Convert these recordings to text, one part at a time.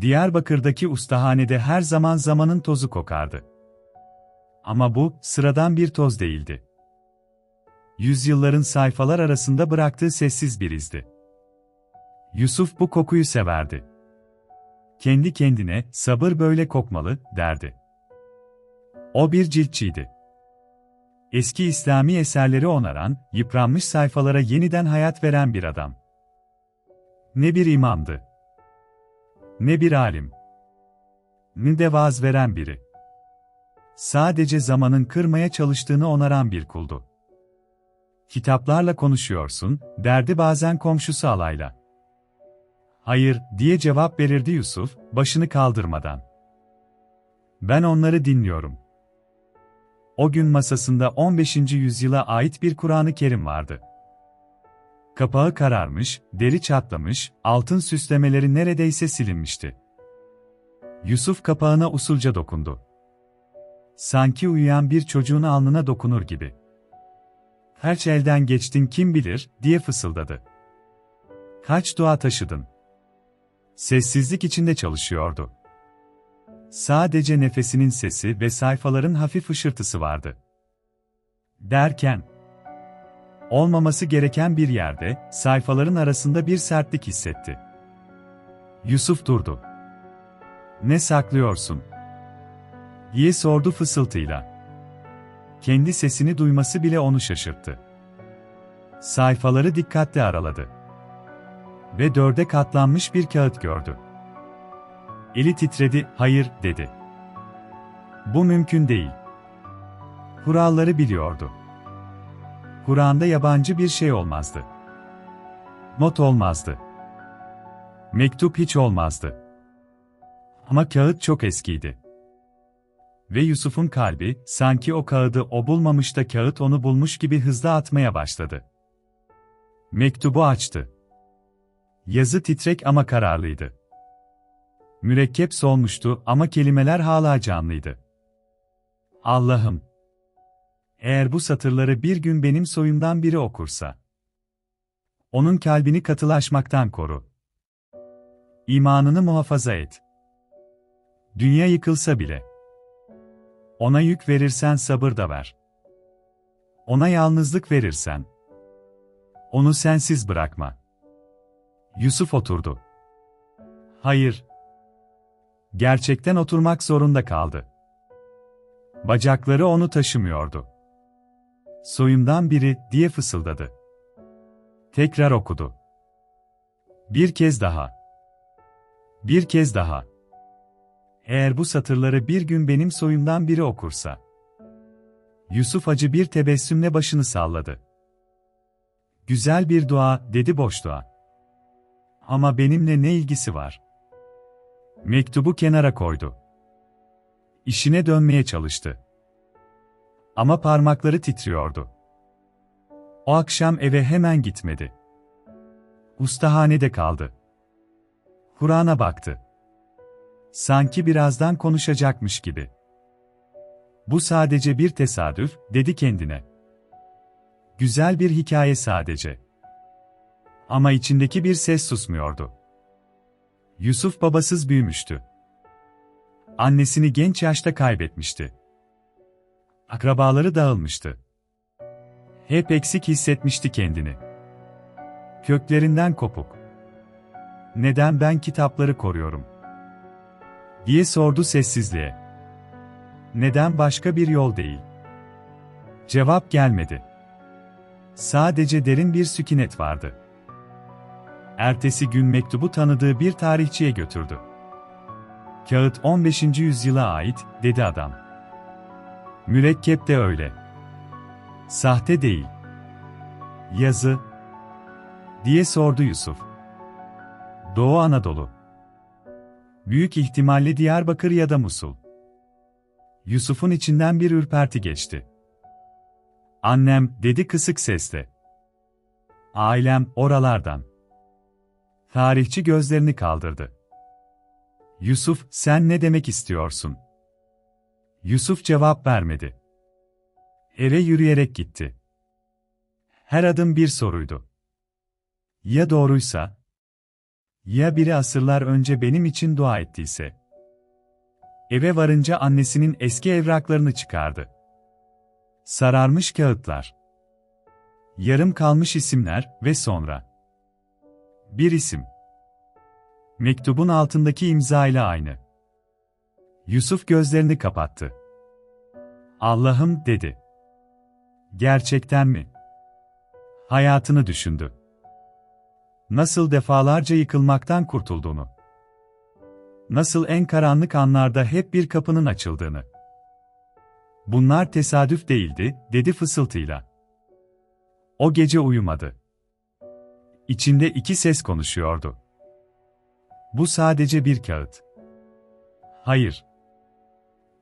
Diyarbakır'daki ustahanede her zaman zamanın tozu kokardı. Ama bu, sıradan bir toz değildi. Yüzyılların sayfalar arasında bıraktığı sessiz bir izdi. Yusuf bu kokuyu severdi. Kendi kendine, sabır böyle kokmalı, derdi. O bir ciltçiydi. Eski İslami eserleri onaran, yıpranmış sayfalara yeniden hayat veren bir adam. Ne bir imamdı. Ne bir alim. Ne de vaaz veren biri. Sadece zamanın kırmaya çalıştığını onaran bir kuldu. Kitaplarla konuşuyorsun, derdi bazen komşusu alayla. Hayır, diye cevap verirdi Yusuf, başını kaldırmadan. Ben onları dinliyorum. O gün masasında 15. yüzyıla ait bir Kur'an-ı Kerim vardı. Kapağı kararmış, deri çatlamış, altın süslemeleri neredeyse silinmişti. Yusuf kapağına usulca dokundu. Sanki uyuyan bir çocuğun alnına dokunur gibi. Her elden geçtin kim bilir, diye fısıldadı. Kaç dua taşıdın? Sessizlik içinde çalışıyordu. Sadece nefesinin sesi ve sayfaların hafif ışırtısı vardı. Derken, olmaması gereken bir yerde, sayfaların arasında bir sertlik hissetti. Yusuf durdu. Ne saklıyorsun? diye sordu fısıltıyla. Kendi sesini duyması bile onu şaşırttı. Sayfaları dikkatle araladı. Ve dörde katlanmış bir kağıt gördü. Eli titredi, hayır, dedi. Bu mümkün değil. Kuralları biliyordu. Kur'an'da yabancı bir şey olmazdı. Not olmazdı. Mektup hiç olmazdı. Ama kağıt çok eskiydi. Ve Yusuf'un kalbi, sanki o kağıdı o bulmamış da kağıt onu bulmuş gibi hızla atmaya başladı. Mektubu açtı. Yazı titrek ama kararlıydı. Mürekkep solmuştu ama kelimeler hala canlıydı. Allah'ım! Eğer bu satırları bir gün benim soyumdan biri okursa, onun kalbini katılaşmaktan koru. İmanını muhafaza et. Dünya yıkılsa bile. Ona yük verirsen sabır da ver. Ona yalnızlık verirsen. Onu sensiz bırakma. Yusuf oturdu. Hayır. Gerçekten oturmak zorunda kaldı. Bacakları onu taşımıyordu. Soyumdan biri, diye fısıldadı. Tekrar okudu. Bir kez daha. Bir kez daha. Eğer bu satırları bir gün benim soyumdan biri okursa. Yusuf acı bir tebessümle başını salladı. Güzel bir dua, dedi boşluğa. Ama benimle ne ilgisi var? Mektubu kenara koydu. İşine dönmeye çalıştı. Ama parmakları titriyordu. O akşam eve hemen gitmedi. Ustahanede kaldı. Kur'an'a baktı. Sanki birazdan konuşacakmış gibi. Bu sadece bir tesadüf, dedi kendine. Güzel bir hikaye sadece. Ama içindeki bir ses susmuyordu. Yusuf babasız büyümüştü. Annesini genç yaşta kaybetmişti. Akrabaları dağılmıştı. Hep eksik hissetmişti kendini. Köklerinden kopuk. Neden ben kitapları koruyorum? diye sordu sessizliğe. Neden başka bir yol değil? Cevap gelmedi. Sadece derin bir sükunet vardı. Ertesi gün mektubu tanıdığı bir tarihçiye götürdü. Kağıt 15. yüzyıla ait, dedi adam. Mürekkep de öyle. Sahte değil. Yazı, diye sordu Yusuf. Doğu Anadolu. Büyük ihtimalle Diyarbakır ya da Musul. Yusuf'un içinden bir ürperti geçti. Annem, dedi kısık sesle. Ailem, oralardan. Tarihçi gözlerini kaldırdı. Yusuf, sen ne demek istiyorsun? Yusuf cevap vermedi. Eve yürüyerek gitti. Her adım bir soruydu. Ya doğruysa? Ya biri asırlar önce benim için dua ettiyse? Eve varınca annesinin eski evraklarını çıkardı. Sararmış kağıtlar. Yarım kalmış isimler ve sonra. Bir isim. Mektubun altındaki imza ile aynı. Yusuf gözlerini kapattı. Allah'ım dedi. Gerçekten mi? Hayatını düşündü. Nasıl defalarca yıkılmaktan kurtulduğunu. Nasıl en karanlık anlarda hep bir kapının açıldığını. Bunlar tesadüf değildi, dedi fısıltıyla. O gece uyumadı. İçinde iki ses konuşuyordu. Bu sadece bir kağıt. Hayır.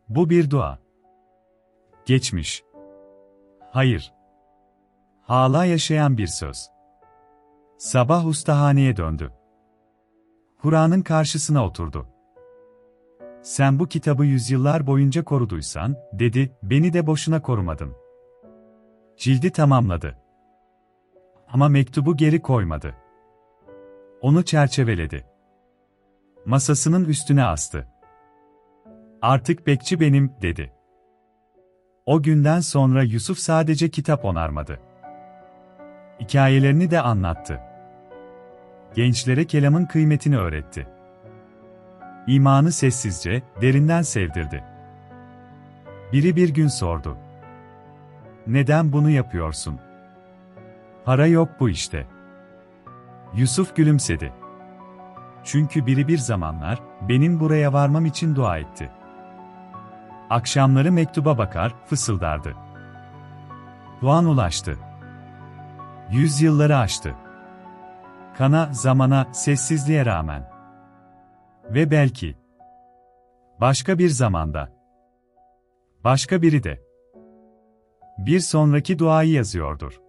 Bu bir dua. Geçmiş. Hayır. Hala yaşayan bir söz. Sabah ustahaneye döndü. Kur'an'ın karşısına oturdu. Sen bu kitabı yüzyıllar boyunca koruduysan, dedi, beni de boşuna korumadın. Cildi tamamladı. Ama mektubu geri koymadı. Onu çerçeveledi. Masasının üstüne astı. Artık bekçi benim, dedi. O günden sonra Yusuf sadece kitap onarmadı. Hikayelerini de anlattı. Gençlere kelamın kıymetini öğretti. İmanı sessizce, derinden sevdirdi. Biri bir gün sordu. Neden bunu yapıyorsun? Para yok bu işte. Yusuf gülümsedi. Çünkü biri bir zamanlar, benim buraya varmam için dua etti. Akşamları mektuba bakar, fısıldardı. Duan ulaştı. Yüzyılları aştı. Kana, zamana, sessizliğe rağmen. Ve belki başka bir zamanda başka biri de bir sonraki duayı yazıyordur.